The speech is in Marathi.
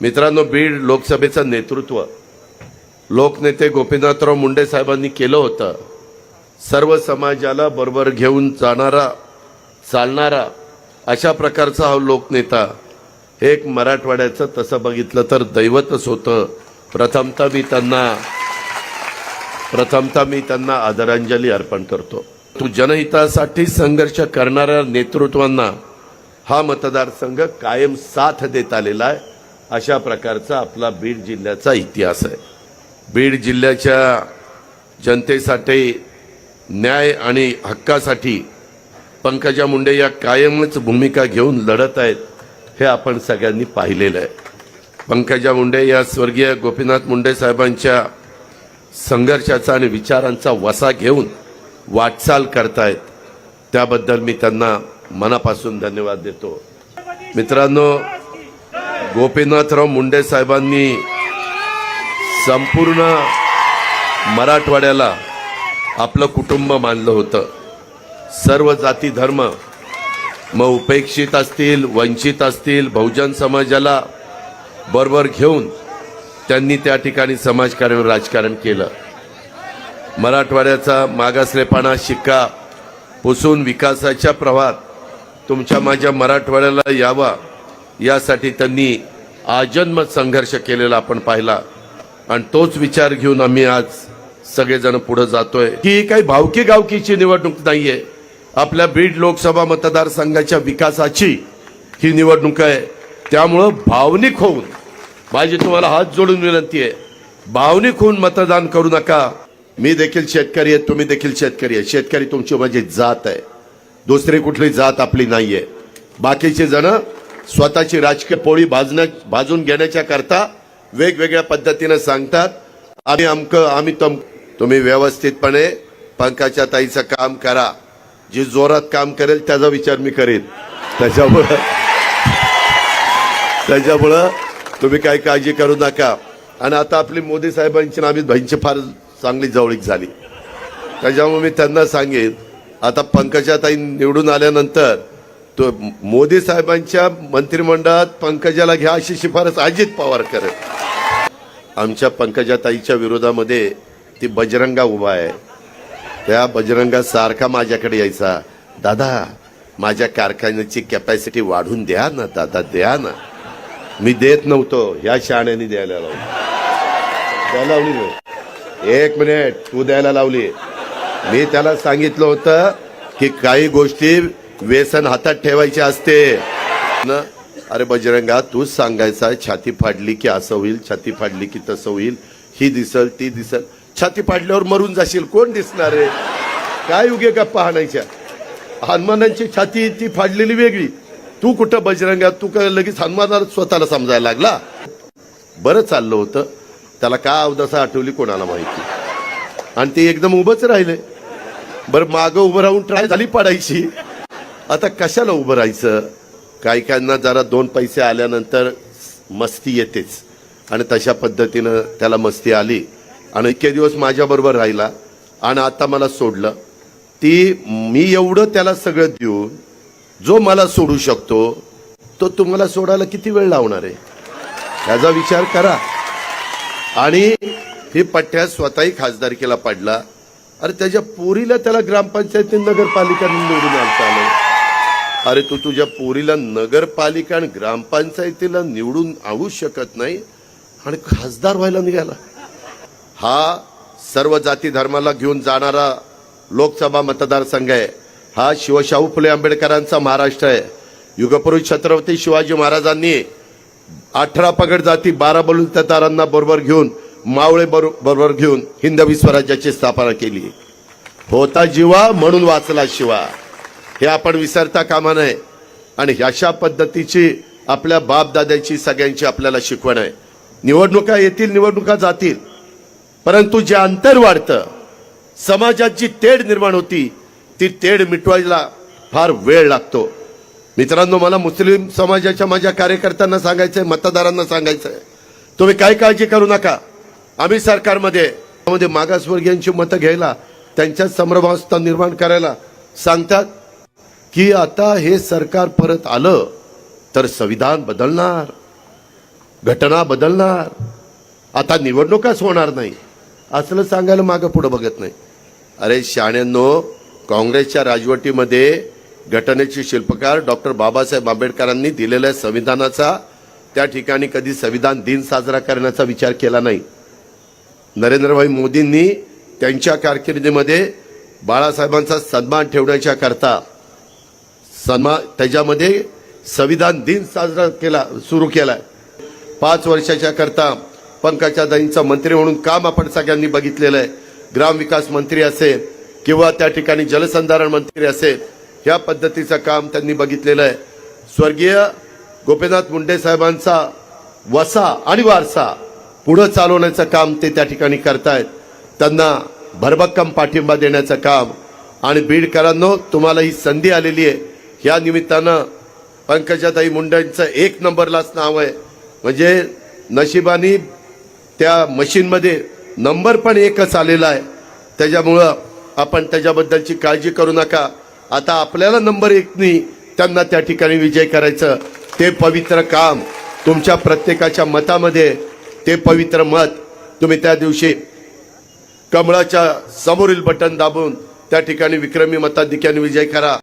मित्रांनो बीड लोकसभेचं नेतृत्व. लोकनेते गोपीनाथराव मुंडे साहेबांनी केलं होतं. सर्व समाजाला बरोबर घेऊन जाणारा चालणारा अशा प्रकारचा हा लोकनेता. हे एक मराठवाड्याचं तसं बघितलं तर दैवतच होतं. प्रथमतः मी त्यांना प्रथमतः मी त्यांना आदरांजली अर्पण करतो. तू जनहितासाठी संघर्ष करणाऱ्या नेतृत्वांना हा मतदारसंघ कायम साथ देत आलेला आहे. अशा प्रकारचा आपला बीड जिल्ह्याचा इतिहास आहे. बीड जिल्ह्याच्या जनतेसाठी न्याय आणि हक्कासाठी पंकजा मुंडे या कायमच भूमिका घेऊन लढत आहेत हे आपण सगळ्यांनी पाहिलेलं आहे. पंकजा मुंडे या स्वर्गीय गोपीनाथ मुंडे साहेबांच्या संघर्षाचा आणि विचारांचा वसा घेऊन वाटचाल करतायत. त्याबद्दल मी त्यांना मनापासून धन्यवाद देतो. मित्रांनो गोपीनाथराव मुंडे साहेबांनी संपूर्ण मराठवाड्याला आपलं कुटुंब मानलं होतं. सर्व जाती धर्म मग उपेक्षित असतील वंचित असतील बहुजन समाजाला बरोबर घेऊन त्यांनी त्या ठिकाणी समाजकारण राजकारण केलं. मराठवाड्याचा मागासलेपणा शिक्का पुसून विकासाच्या प्रवाहात तुमच्या माझ्या मराठवाड्याला यावा यासाठी त्यांनी आजन्म संघर्ष केलेला आपण पाहिला. आणि तोच विचार घेऊन आम्ही आज सगळेजण पुढे जातोय. ही काही भावकी गावकीची निवडणूक नाहीये. आपल्या बीड लोकसभा मतदारसंघाच्या विकासाची ही निवडणूक आहे. त्यामुळं भावनिक होऊन माझी तुम्हाला हात जोडून विनंती आहे. भावनिक होऊन मतदान करू नका. मी देखील शेतकरी आहे तुम्ही देखील शेतकरी आहे. शेतकरी तुमची माझी जात आहे. दुसरी कुठली जात आपली नाहीये. बाकीचे जण स्वतःची राजकीय पोळी भाजण्या भाजून घेण्याच्या करता वेगवेगळ्या पद्धतीनं सांगतात. आम्ही अमक आम्ही तम तुम्ही व्यवस्थितपणे पंकाच्या ताईचं काम करा. जी जोरात काम करेल त्याचा विचार मी करेन. त्याच्यामुळं त्याच्यामुळं तुम्ही काही काळजी करू नका. आणि आता आपली मोदी साहेबांची आम्ही भाईंची फार चांगली जवळीक झाली. त्याच्यामुळे मी त्यांना सांगेन आता पंकजाताई निवडून आल्यानंतर तो मोदी साहेबांच्या मंत्रिमंडळात पंकजाला घ्या अशी शिफारस अजित पवार करत आमच्या पंकजाताईच्या विरोधामध्ये ती बजरंगा उभा आहे. त्या बजरंगा सारखा माझ्याकडे यायचा. दादा माझ्या कारखान्याची कॅपॅसिटी वाढून द्या ना दादा द्या ना. मी देत नव्हतो ह्या शाण्याने द्यायला लावली. द्यायला लावली एक मिनिट तू द्यायला लावली. मी त्याला सांगितलं होतं की काही गोष्टी व्यसन हातात ठेवायचे असते. न? अरे बजरंगा तूच सांगायचा छाती फाडली की असं होईल छाती फाडली की तसं होईल ही दिसल ती दिसल. छाती फाडल्यावर मरून जाशील कोण दिसणार आहे काय उगे गप्पा हाणायच्या? हनुमानांची छाती ती फाडलेली वेगळी. तू कुठं बजरंगा? तू का लगेच हनुमानाला स्वतःला समजायला लागला? बरं चाललं होतं. त्याला का अवदसा आठवली कोणाला माहिती? आणि ते एकदम उभंच राहिले. बरं मागं उभं राहून ट्राय झाली पाडायची. आता कशाला उभं राहायचं? काही काहींना जरा दोन पैसे आल्यानंतर मस्ती येतेच. आणि तशा पद्धतीनं त्याला मस्ती आली. आणि इतके दिवस माझ्याबरोबर राहिला. आणि आता मला सोडलं. ती मी एवढं त्याला सगळं देऊन जो मला सोडू शकतो तो तुम्हाला सोडायला किती वेळ लावणार आहे? याचा विचार करा. आणि ही पठ्या स्वतःही खासदारकीला पडला. अरे त्याच्या पोरीला त्याला ग्रामपंचायती नगरपालिका निवडून आणता आलं. अरे तू तुझ्या पोरीला नगरपालिका आणि ग्रामपंचायतीला निवडून आणू शकत नाही आणि खासदार व्हायला निघाला. हा सर्व जाती धर्माला घेऊन जाणारा लोकसभा मतदारसंघ आहे. हा शिवशाहू फुले आंबेडकरांचा महाराष्ट्र आहे. युगपुरुष छत्रपती शिवाजी महाराजांनी अठरा पगड जाती बारा बलुतदारांना बरोबर घेऊन मावळे बरोबर घेऊन हिंदवी स्वराज्याची स्थापना केली. होता जीवा म्हणून वाचला शिवा. हे आपण विसरता कामा नये. आणि अशा पद्धतीची आपल्या बापदाद्याची सगळ्यांची आपल्याला शिकवण आहे. निवडणुका येतील निवडणुका जातील. परंतु जे अंतर वाढतं समाजात जी तेढ निर्माण होती ती तेढ मिटवायला फार वेळ लागतो. मित्रांनो मला मुस्लिम समाजाच्या माझ्या कार्यकर्त्यांना सांगायचंय मतदारांना सांगायचंय. तुम्ही काय काळजी करू नका. आम्ही सरकारमध्ये त्यामध्ये मागासवर्गीयांची मतं घ्यायला त्यांच्यात संभ्रमावस्था निर्माण करायला सांगतात. की आता हे सरकार परत आलं तर संविधान बदलणार घटना बदलणार. आता निवडणुकाच होणार नाही. असलं सांगायला मागं पुढं बघत नाही. अरे शाण्यांनो काँग्रेसच्या राजवटीमध्ये घटनेचे शिल्पकार डॉक्टर बाबासाहेब आंबेडकरांनी दिलेल्या संविधानाचा त्या ठिकाणी कधी संविधान दिन साजरा करण्याचा विचार केला नाही. नरेंद्रभाई मोदींनी त्यांच्या कारकिर्दीमध्ये बाळासाहेबांचा सन्मान ठेवण्याच्या करता सन्मा त्याच्यामध्ये संविधान दिन साजरा केला सुरू केलाय. पाच वर्षाच्या करता पंकजाताईंचं मंत्री म्हणून काम आपण सगळ्यांनी बघितलेलं आहे. ग्रामविकास मंत्री असेल किंवा त्या ठिकाणी जलसंधारण मंत्री असेल ह्या पद्धतीचं काम त्यांनी बघितलेलं आहे. स्वर्गीय गोपीनाथ मुंडे साहेबांचा वसा आणि वारसा पुढं चालवण्याचं काम ते त्या ठिकाणी करतायत. त्यांना भरभक्कम पाठिंबा देण्याचं काम. आणि बीडकरांनो तुम्हाला ही संधी आलेली आहे. ह्या निमित्तानं पंकजाताई मुंडेंचं एक नंबरलाच नाव आहे. म्हणजे नशिबानी त्या मशीनमध्ये नंबर पण एकच आलेला आहे. त्याच्यामुळं आपण त्याच्याबद्दलची काळजी करू नका. आता आपल्याला नंबर एकनी त्यांना त्या ठिकाणी विजय करायचं. ते पवित्र काम तुमच्या प्रत्येकाच्या मतामध्ये ते पवित्र मत तुम्ही त्या दिवशी कमळाच्या समोरील बटन दाबून त्या ठिकाणी विक्रमी मताधिक्याने विजय करा.